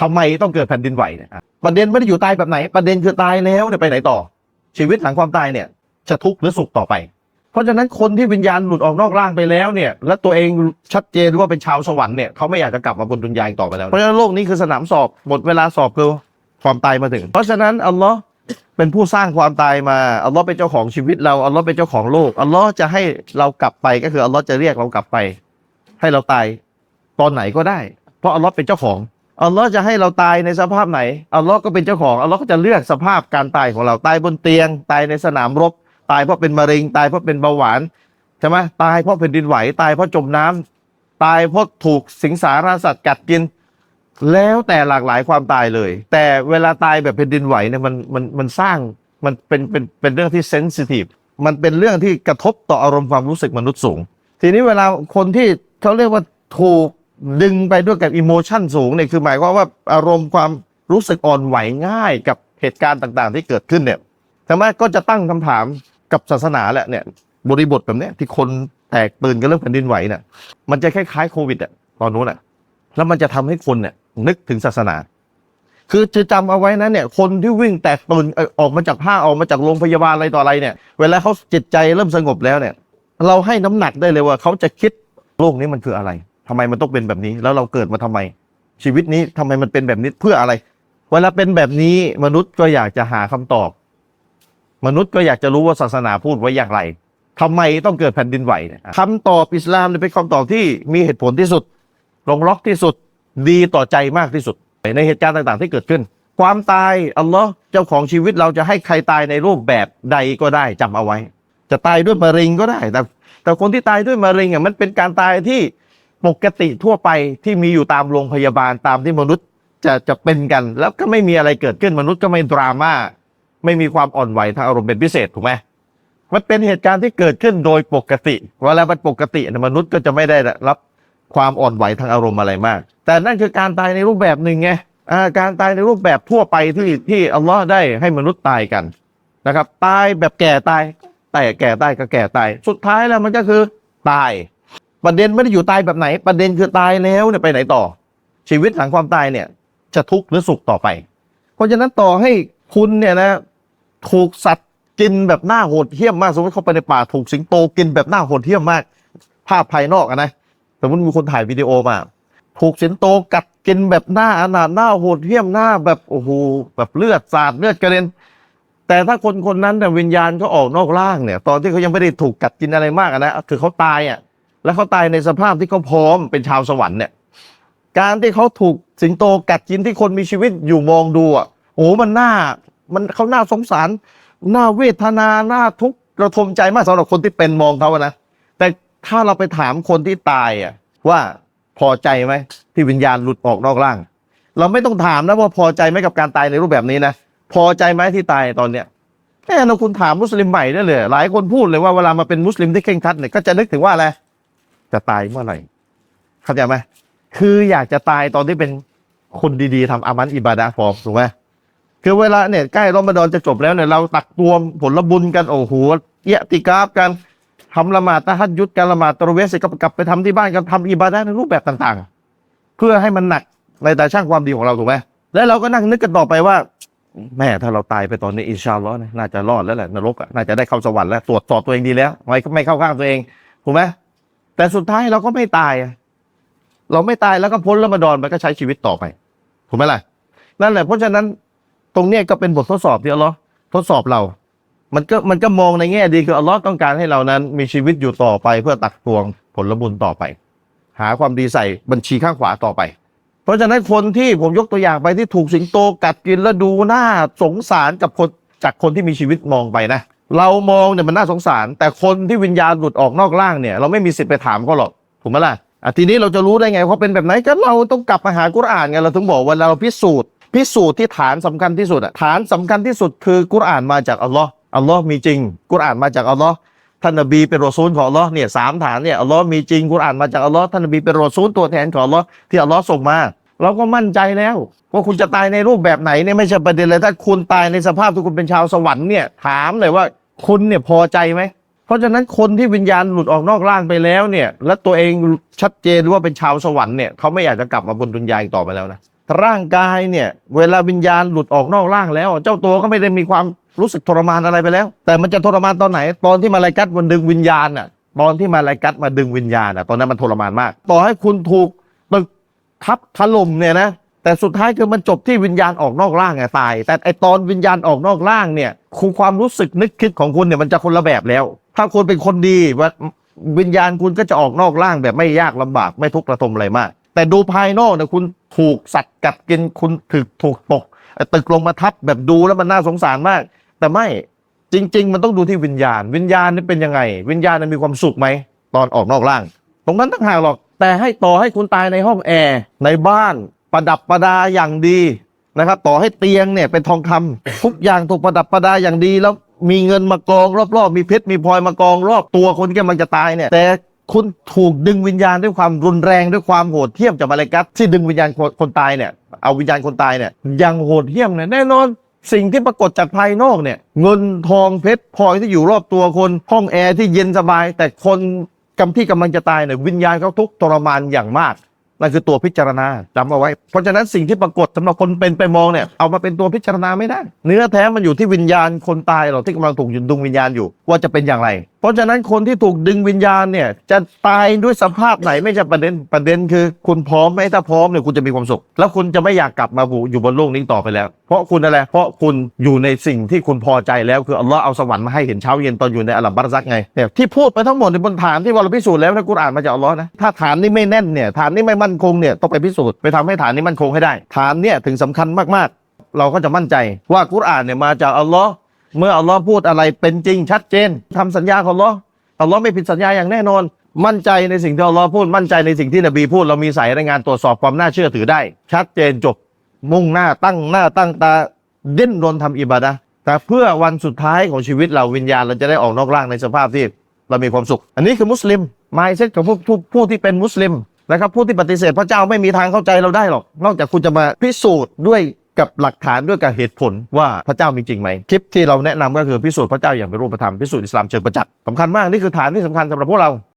ทำไมต้องเกิดแผ่นดินไหวเนี่ยประเด็นไม่ได้อยู่ตายแบบไหน ประเด็นคือตายแล้วเนี่ยไปไหนต่อ ชีวิตหลังความตายเนี่ย จะทุกข์หรือสุขต่อไป เพราะฉะนั้นคนที่วิญญาณหลุดออกนอกร่างไปแล้วเนี่ย และตัวเองชัดเจนว่าเป็นชาวสวรรค์เนี่ยเขาไม่อยากจะกลับมาบนดุนยาอีกต่อไปแล้วเพราะฉะนั้นโลกนี้คือสนามสอบหมดเวลาสอบคือความตายมาถึง เพราะฉะนั้นอัลลอฮ์เป็นผู้สร้างความตายมาอัลลอฮ์เป็นเจ้าของชีวิตเราอัลลอฮ์เป็นเจ้าของโลกอัลลอฮ์จะให้เรากลับไปก็คืออัลลอฮ์จะเรียกเรากลับไป ให้เราตายตอนไหนก็ได้ เพราะอัลลอฮ์เป็นเจ้าของ อัลลอฮ์จะให้เราตายในสภาพไหนอัลลอฮ์ก็เป็นเจ้าของอัลลอฮ์ก็จะเลือกสภาพการตายของเราตายบนเตียง ตายในสนามรบ ตายเพราะเป็นมะเร็ง ตายเพราะเป็นเบาหวานใช่ไหมตายเพราะแผ่นดินไหว ตายเพราะจมน้ำตายเพราะถูกสิงสารสัตว์กัดกิน แล้วแต่หลากหลายความตายเลย แต่เวลาตายแบบแผ่นดินไหวเนี่ยมันมันมันสร้างมันเป็นเป็นเป็นเรื่องที่เซนซิทีฟมันเป็นเรื่องที่กระทบต่ออารมณ์ความรู้สึกมนุษย์สูง ทีนี้เวลาคนที่เขาเรียกว่าถูก ดึงไปด้วยกับอิโมชันสูงเนี่ยคือหมายความว่าอารมณ์ความรู้สึกอ่อนไหวง่ายกับเหตุการณ์ต่างๆ ที่เกิดขึ้นเนี่ยทำไมก็จะตั้งคำถามกับศาสนาแหละเนี่ย บริบทแบบเนี้ยที่คนแตกตื่นกันเรื่องแผ่นดินไหวเนี่ยมันจะคล้ายๆโควิดอะตอนนู้นอะแล้วมันจะทำให้คนเนี่ยนึกถึงศาสนา คือจะจำเอาไว้นะเนี่ย คนที่วิ่งแตกตื่นออออกมาจากผ้าออกมาจากโรงพยาบาลอะไรต่ออะไรเนี่ย เวลาเขาจิตใจเริ่มสงบแล้วเนี่ย เราให้น้ำหนักได้เลยว่าเขาจะคิดโลกนี้มันคืออะไร ทำไมมันต้องเป็นแบบนี้ แล้วเราเกิดมาทำไม ชีวิตนี้ทำไมมันเป็นแบบนี้เพื่ออะไร เวลาเป็นแบบนี้มนุษย์ก็อยากจะหาคำตอบ มนุษย์ก็อยากจะรู้ว่าศาสนาพูดไว้อย่างไรทำไมต้องเกิดแผ่นดินไหวเนี่ยคำตอบอิสลามเป็นคำตอบที่มีเหตุผลที่สุด ลงล็อกที่สุด ดีต่อใจมากที่สุด ในเหตุการณ์ต่างๆ ที่เกิดขึ้น ความตายอัลลอฮ์เจ้าของชีวิตเราจะให้ใครตายในรูปแบบใดก็ได้จำเอาไว้ จะตายด้วยมะเร็งก็ได้ แต่แต่คนที่ตายด้วยมะเร็งอะมันเป็นการตายที่ ปกติทั่วไปที่มีอยู่ตามโรงพยาบาลตามที่มนุษย์จะจะเป็นกัน แล้วก็ไม่มีอะไรเกิดขึ้นมนุษย์ก็ไม่ดราม่าไม่มีความอ่อนไหวทางอารมณ์เป็นพิเศษถูกไหมมันเป็นเหตุการณ์ที่เกิดขึ้นโดยปกติเวลามันปกติมนุษย์ก็จะไม่ได้รับความอ่อนไหวทางอารมณ์อะไรมาก แต่นั่นคือการตายในรูปแบบหนึ่งไงการตายในรูปแบบทั่วไปที่ที่อัลลอฮ์ได้ให้มนุษย์ตายกันนะครับ ตายแบบแก่ตาย แต่แก่ตายก็แก่ตาย สุดท้ายแล้วมันก็คือตาย ประเด็นไม่ได้อยู่ตายแบบไหน ประเด็นคือตายแล้วเนี่ยไปไหนต่อ ชีวิตหลังความตายเนี่ย จะทุกข์หรือสุขต่อไป เพราะฉะนั้นต่อให้คุณเนี่ยนะถูกสัตว์กินแบบหน้าโหดเหี้ยมมาก สมมติเข้าไปในป่าถูกสิงโตกินแบบหน้าโหดเหี้ยมมาก ภาพภายนอกนะสมมติมีคนถ่ายวิดีโอมา ถูกสิงโตกัดกินแบบหน้าอนาถหน้าโหดเหี้ยมหน้าแบบโอ้โหแบบเลือดสาดเลือดกระเด็นแต่ถ้าคนคนนั้นเนี่ยวิญญาณเขาออกนอกร่างเนี่ย ตอนที่เขายังไม่ได้ถูกกัดกินอะไรมากนะคือเขาตายอะ แล้วเขาตายในสภาพที่เขาพร้อมเป็นชาวสวรรค์เนี่ย การที่เขาถูกสิงโตกัดกินที่คนมีชีวิตอยู่มองดูอะโอ้มันน่ามันเขาน่าสงสารน่าเวทนาน่าทุกข์ระทมใจมากสำหรับคนที่เป็นมองเขาอะนะแต่ถ้าเราไปถามคนที่ตายอะว่าพอใจไหมที่วิญญาณหลุดออกนอกร่าง เราไม่ต้องถามนะว่าพอใจไหมกับการตายในรูปแบบนี้นะพอใจไหมที่ตายตอนเนี้ยแน่นะคุณถามมุสลิมใหม่ได้เลย หลายคนพูดเลยว่าเวลามาเป็นมุสลิมที่เคร่งครัดเนี่ยก็จะนึกถึงว่าอะไร จะตายเมื่อไหร่เข้าใจไหมคืออยากจะตายตอนที่เป็นคนดีๆทำอามันอิบาดะห์พอถูกไหมคือเวลาเนี่ยใกล้รอมฎอนจะจบแล้วเนี่ยเราตักตวงผลบุญกันโอ้โหเยะติกราฟกันทำละหมาดตะฮัดยุดกันละหมาดตะเระเวห์เสร็จก็กลับไปทำที่บ้านกันทำอิบาดะในรูปแบบต่างๆ เพื่อให้มันหนักในตาช่างความดีของเราถูกไหมแล้วเราก็นั่งนึกกันต่อไปว่าแม่ถ้าเราตายไปตอนนี้อินชาอัลลอฮ์นะน่าจะรอดแล้วแหละนรกน่าจะได้เข้าสวรรค์แล้วตรวจสอบตัวเองดีแล้วไม่ไม่เข้าข้างตัวเองถูกไหม แต่สุดท้ายเราก็ไม่ตายเราไม่ตายแล้วก็พ้นละมาดอนมันก็ใช้ชีวิตต่อไปถูกไหมล่ะนั่นแหละเพราะฉะนั้นตรงเนี้ยก็เป็นบททดสอบที่อัลลอฮ์ทดสอบเรา มันก็มันก็มองในแง่ดีคืออัลลอฮ์ต้องการให้เรานั้น มีชีวิตอยู่ต่อไปเพื่อตักตวงผลบุญต่อไป หาความดีใส่บัญชีข้างขวาต่อไป เพราะฉะนั้นคนที่ผมยกตัวอย่างไปที่ถูกสิงโตกัดกินแล้วดูหน้าสงสารกับคนจากคนที่มีชีวิตมองไปนะ เรามองเนี่ยมันน่าสงสาร แต่คนที่วิญญาณหลุดออกนอกร่างเนี่ย เราไม่มีสิทธิ์ไปถามเขาหรอกถูกไหมล่ะอะทีนี้เราจะรู้ได้ไงว่าเป็นแบบไหนก็เราต้องกลับมาหากุรอานไงเราถึงบอกว่าเราพิสูจน์พิสูจน์ที่ฐานสำคัญที่สุดอะฐานสำคัญที่สุดคือกุรอานมาจากอัลลอฮ์อัลลอฮ์มีจริง กุรอานมาจากอัลลอฮ์ท่านนบีเป็นรอซูลของอัลลอฮ์เนี่ยสามฐานเนี่ยอัลลอฮ์มีจริงกุรอานมาจากอัลลอฮ์ท่านนบีเป็นรอซูลตัวแทนของอัลลอฮ์ที่อัลลอฮ์ส่งมา เราก็มั่นใจแล้วว่าคุณจะตายในรูปแบบไหนเนี่ยไม่ใช่ประเด็นเลยถ้าคุณตายในสภาพที่คุณเป็นชาวสวรรค์เนี่ยถามเลยว่าคุณเนี่ยพอใจไหมเพราะฉะนั้นคนที่วิญญาณหลุดออกนอกร่างไปแล้วเนี่ย และตัวเองชัดเจนว่าเป็นชาวสวรรค์เนี่ยเขาไม่อยากจะกลับมาบนดุนยาอีกต่อไปแล้วนะร่างกายเนี่ย เวลาวิญญาณหลุดออกนอกร่างแล้ว เจ้าตัวก็ไม่ได้มีความรู้สึกทรมานอะไรไปแล้ว แต่มันจะทรมานตอนไหน ตอนที่มาลายกัดมันดึงวิญญาณอะตอนที่มาลายกัดมาดึงวิญญาณอะตอนนั้นมันทรมานมาก ต่อให้คุณถูก ทับถล่มเนี่ยนะแต่สุดท้ายคือมันจบที่วิญญาณออกนอกร่างไงตาย แต่ไอตอนวิญญาณออกนอกร่างเนี่ยคุณความรู้สึกนึกคิดของคุณเนี่ยมันจะคนละแบบแล้ว ถ้าคุณเป็นคนดีว่าวิญญาณคุณก็จะออกนอกร่างแบบไม่ยากลำบากไม่ทุกข์ระทมอะไรมาก แต่ดูภายนอกเนี่ยคุณถูกสัตว์กัดกินคุณถึกถูกตกตึกลงมาทับแบบดูแล้วมันน่าสงสารมาก แต่ไม่จริง ๆ มันต้องดูที่วิญญาณ วิญญาณนี่เป็นยังไง วิญญาณมันมีความสุขไหมตอนออกนอกร่าง ตรงนั้นต่างหากหรอก แต่ให้ต่อให้คุณตายในห้องแอร์ในบ้านประดับประดาอย่างดีนะครับ ต่อให้เตียงเนี่ยเป็นทองคำทุกอย่างถูกประดับประดาอย่างดี แล้วมีเงินมากองรอบๆ มีเพชรมีพลอยมากองรอบตัวคนที่กำลังจะตายเนี่ย แต่คุณถูกดึงวิญญาณด้วยความรุนแรงด้วยความโหดเหี้ยมจากมาเลกัสที่ดึงวิญญาณคนคนตายเนี่ยเอาวิญญาณคนตายเนี่ยยังโหดเหี้ยมเนี่ยแน่นอนสิ่งที่ปรากฏจากภายนอกเนี่ย เงินทองเพชรพลอยที่อยู่รอบตัวคนห้องแอร์ที่เย็นสบาย แต่คน กำที่กำลังจะตายเนี่ยวิญญาณเขาทุกข์ทรมานอย่างมากนั่นคือตัวพิจารณาจำเอาไว้ เพราะฉะนั้นสิ่งที่ปรากฏสำหรับคนเป็นไปมองเนี่ยเอามาเป็นตัวพิจารณาไม่ได้ เนื้อแท้มันอยู่ที่วิญญาณคนตายหรอกที่กำลังถูกดึงวิญญาณอยู่ว่าจะเป็นอย่างไร เพราะฉะนั้นคนที่ถูกดึงวิญญาณเนี่ย จะตายด้วยสภาพไหนไม่ใช่ประเด็นประเด็นคือ คุณพร้อมไหมถ้าพร้อมเนี่ยคุณจะมีความสุข แล้วคุณจะไม่อยากกลับมาอยู่บนโลกนี้ต่อไปแล้ว เพราะคุณอะไรเพราะคุณอยู่ในสิ่งที่คุณพอใจแล้วคืออัลลอฮ์เอาสวรรค์มาให้เห็นเช้าเย็นตอนอยู่ในอัลลัมบัรซักไงเนี่ยที่พูดไปทั้งหมดในบนฐานที่ว่าเราพิสูจน์แล้วนะกุรอานมาจากอัลลอฮ์นะถ้าฐานนี้ไม่แน่นเนี่ยฐานนี้ไม่มั่นคงเนี่ยต้องไปพิสูจน์ไปทำให้ฐานนี้มั่นคงให้ได้ ฐานเนี่ยถึงสำคัญมากๆ เราก็จะมั่นใจว่ากุรอานเนี่ยมาจากอัลลอฮ์ เมื่ออัลลอฮ์พูดอะไรเป็นจริงชัดเจนทำสัญญาของอัลลอฮ์อัลลอฮ์ไม่ผิดสัญญาอย่างแน่นอน มั่นใจในสิ่งที่อัลลอฮ์พูดมั่นใจในสิ่งที่นบีพูดเรามีสายรายงานตรวจสอบความน่าเชื่อถือได้ ชัดเจนจบมุ่งหน้าตั้งหน้าตั้งตาดิ้นรนทำอิบาดะแต่เพื่อวันสุดท้ายของชีวิตเราวิญญาณเราจะได้ออกนอกร่างในสภาพที่เรามีความสุข อันนี้คือมุสลิมมายเซ็ตของผู้ผู้ผู้ที่เป็นมุสลิมนะครับผู้ที่ปฏิเสธพระเจ้าไม่มีทางเข้าใจเราได้หรอก นอกจากคุณจะมาพิสูจน์ด้วย กับหลักฐานด้วยกับเหตุผลว่าพระเจ้ามีจริงไหมคลิปที่เราแนะนำก็คือพิสูจน์พระเจ้าอย่างเป็นรูปธรรมพิสูจน์อิสลามเชิงประจักษ์สำคัญมากนี่คือฐานที่สำคัญสำหรับพวกเรา